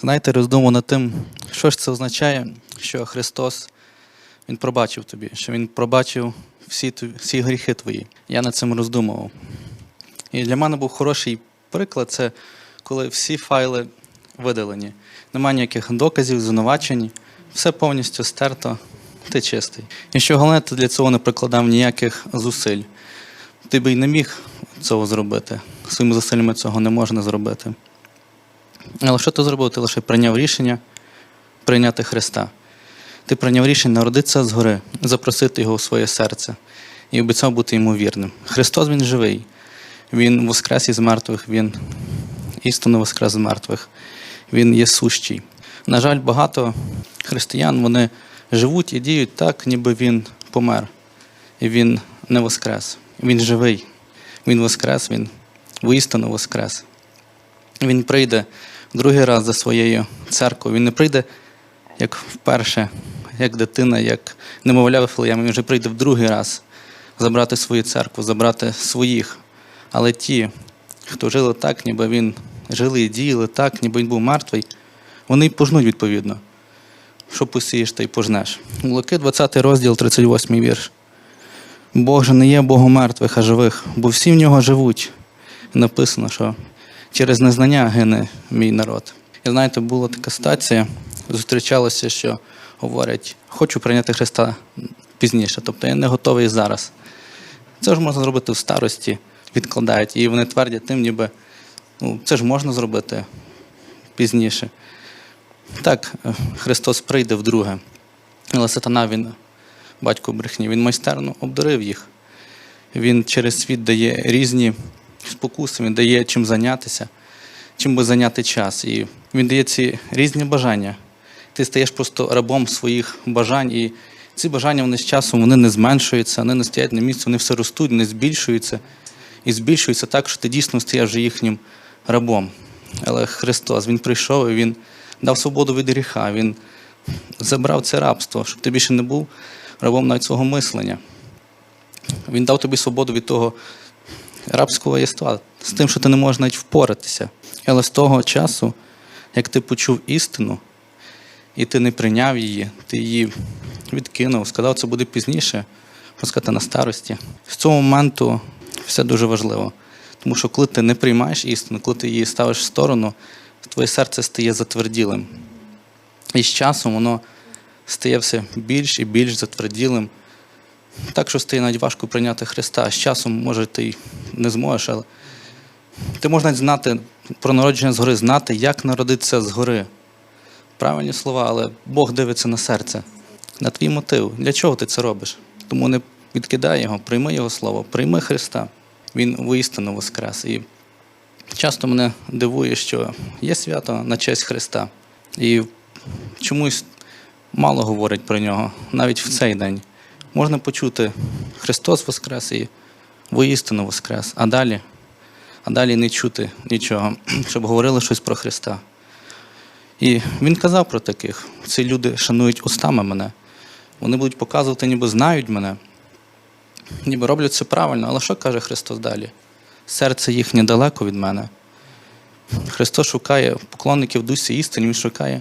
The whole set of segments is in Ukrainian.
Знаєте, роздумав над тим, що ж це означає, що Христос Він пробачив тобі, що Він пробачив всі, всі гріхи твої. Я над цим роздумував. І для мене був хороший приклад це коли всі файли видалені. Немає ніяких доказів, звинувачень, все повністю стерто, ти чистий. І що головне, ти для цього не прикладав ніяких зусиль. Ти би й не міг цього зробити. Своїми зусиллями цього не можна зробити. Але що ти зробив? Ти лише прийняв рішення прийняти Христа. Ти прийняв рішення народитися згори, запросити його у своє серце і обіцяв бути йому вірним. Христос Він живий. Він воскрес із мертвих, Він істинно воскрес з мертвих. Він є сущий. На жаль, багато християн вони живуть і діють так, ніби він помер. І він не воскрес. Він живий. Він воскрес, він воістину воскрес. Він прийде другий раз за своєю церквою. Він не прийде як вперше, як дитина, як немовля Вифлеєм. Він вже прийде в другий раз забрати свою церкву, забрати своїх. Але ті, хто жили так, ніби він жили і діяли так, ніби він був мертвий, вони й пожнуть відповідно. Що посієш, та й пожнеш. Луки 20 розділ, 38 вірш. Бог же не є Богом мертвих, а живих, бо всі в нього живуть. Написано, що через незнання гине мій народ. І знаєте, була така стація, зустрічалося, що говорять, хочу прийняти Христа пізніше, тобто я не готовий зараз. Це ж можна зробити в старості, відкладають. І вони твердять тим, ніби ну, це ж можна зробити пізніше. Так, е, Христос прийде вдруге. Але сатана, він, батько брехні, він майстерно обдурив їх. Він через світ дає різні спокуси, він дає чим зайнятися, чим би зайняти час. І він дає ці різні бажання. Ти стаєш просто рабом своїх бажань, і ці бажання вони з часом вони не зменшуються, вони не стоять на місці, вони все ростуть, не збільшуються. І збільшуються так, що ти дійсно стаєш їхнім рабом. Але Христос, Він прийшов і Він дав свободу від гріха, Він забрав це рабство, щоб ти більше не був рабом навіть свого мислення. Він дав тобі свободу від того рабського єства, з тим, що ти не можеш навіть впоратися. Але з того часу, як ти почув істину, і ти не прийняв її, ти її відкинув, сказав, це буде пізніше, можна сказати, на старості. З цього моменту все дуже важливо. Тому що коли ти не приймаєш істину, коли ти її ставиш в сторону, твоє серце стає затверділим. І з часом воно стає все більш і більш затверділим. Так, що стає навіть важко прийняти Христа. З часом, може, ти не зможеш, але ти навіть знати про народження згори, знати, як народитися згори. Правильні слова, але Бог дивиться на серце, на твій мотив. Для чого ти це робиш? Тому не відкидай його, прийми Його слово, прийми Христа. Він воістину воскрес. І часто мене дивує, що є свято на честь Христа. І чомусь мало говорять про нього, навіть в цей день. Можна почути Христос Воскрес і воістину Воскрес, а далі, а далі не чути нічого, щоб говорили щось про Христа. І він казав про таких. Ці люди шанують устами мене. Вони будуть показувати, ніби знають мене, ніби роблять це правильно. Але що каже Христос далі? Серце їхнє далеко від мене. Христос шукає поклонників дусі істини, Він шукає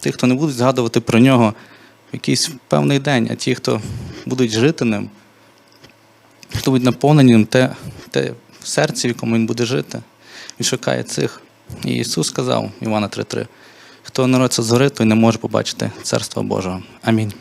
тих, хто не будуть згадувати про нього якийсь певний день, а ті, хто будуть жити ним, хто будуть наповнені ним, те, те в серці, в якому він буде жити. Він шукає цих. І Ісус сказав, Івана 3:3, хто народиться згори, той не може побачити Царство Божого. Амінь.